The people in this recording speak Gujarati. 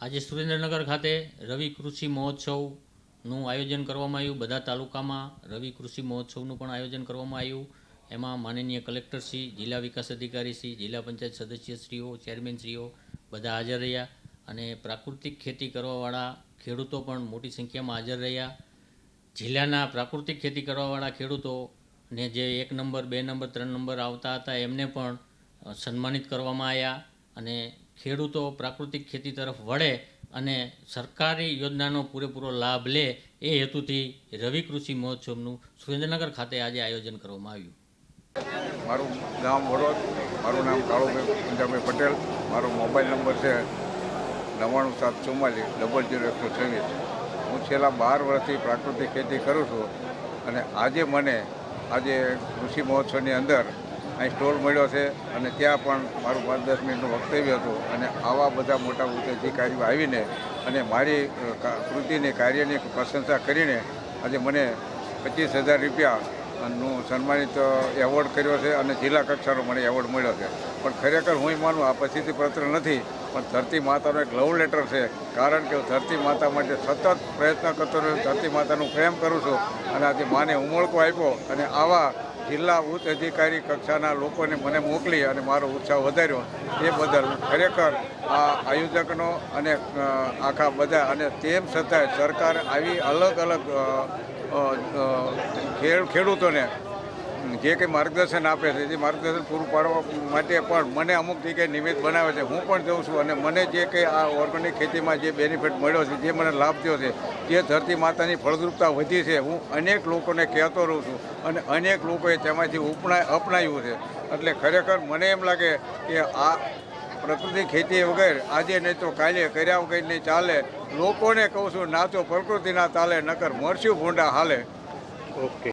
આજે સુરેન્દ્રનગર ખાતે રવિ કૃષિ મહોત્સવનું આયોજન કરવામાં આવ્યું. બધા તાલુકામાં રવિ કૃષિ મહોત્સવનું પણ આયોજન કરવામાં આવ્યું. એમાં માનનીય કલેક્ટરશ્રી જિલ્લા વિકાસ અધિકારીશ્રી જિલ્લા પંચાયત સદસ્યશ્રીઓ, ચેરમેનશ્રીઓ બધા હાજર રહ્યા અને પ્રાકૃતિક ખેતી કરવાવાળા ખેડૂતો પણ મોટી સંખ્યામાં હાજર રહ્યા. જિલ્લાના પ્રાકૃતિક ખેતી કરવાવાળા ખેડૂતોને જે એક નંબર, બે નંબર, ત્રણ નંબર આવતા હતા, એમને પણ સન્માનિત કરવામાં આવ્યા અને ખેડૂતો પ્રાકૃતિક ખેતી તરફ વળે અને સરકારી યોજનાનો પૂરેપૂરો લાભ લે એ હેતુથી રવિ કૃષિ મહોત્સવનું સુરેન્દ્રનગર ખાતે આજે આયોજન કરવામાં આવ્યું. મારું ગામ વડોદ, મારું નામ કાળુભાઈ પંજાબભાઈ પટેલ, મારો મોબાઈલ નંબર છે નવ્વાણું સાત ચુમ્માલીસ ડબલ જીરો એકસો છવ્વીસ. હું છેલ્લા બાર વર્ષથી પ્રાકૃતિક ખેતી કરું છું અને આજે મને આજે કૃષિ મહોત્સવની અંદર અહીં સ્ટોલ મળ્યો છે અને ત્યાં પણ મારું પાંચ દસ મિનિટનું વક્તવ્ય હતું અને આવા બધા મોટા અધિકારીઓ આવીને અને મારી કૃતિને કાર્યની પ્રશંસા કરીને આજે મને પચીસ હજાર રૂપિયાનું સન્માનિત એવોર્ડ કર્યો છે અને જિલ્લા કક્ષાનો મને એવોર્ડ મળ્યો છે. પણ ખરેખર હું માનું, આ પ્રસિદ્ધિ પત્ર નથી, પણ ધરતી માતાનો એક લવ લેટર છે. કારણ કે હું ધરતી માતા માટે સતત પ્રયત્ન કરતો રહ્યો ધરતી માતાનું પ્રેમ કરું છું અને આજે માને ઉમળકો આપ્યો અને આવા જિલ્લા ઉચ્ચ અધિકારી કક્ષાના લોકોને મને મોકલી અને મારો ઉત્સાહ વધાર્યો. એ બદલ ખરેખર આ આયોજકનો અને આખા બધા અને તેમ છતાંય સરકાર આવી અલગ અલગ ખેડૂતોને જે કંઈ માર્ગદર્શન આપે છે, જે માર્ગદર્શન પૂરું પાડવા માટે પણ મને અમુક જગ્યાએ નિમિત્ત બનાવે છે. હું પણ જઉં છું અને મને જે કંઈ આ ઓર્ગેનિક ખેતીમાં જે બેનિફિટ મળ્યો છે, જે મને લાભ થયો છે, જે ધરતી માતાની ફળદ્રુપતા વધી છે, હું અનેક લોકોને કહેતો રહું છું અને અનેક લોકોએ તેમાંથી ઉપના અપનાવ્યું છે. એટલે ખરેખર મને એમ લાગે કે આ પ્રકૃતિ ખેતી વગર આજે નહીં તો કાલે કર્યા વગર નહીં ચાલે. લોકોને કહું છું, ના તો પ્રકૃતિના તાલે નકર મરશું ભૂંડા હાલે. ઓકે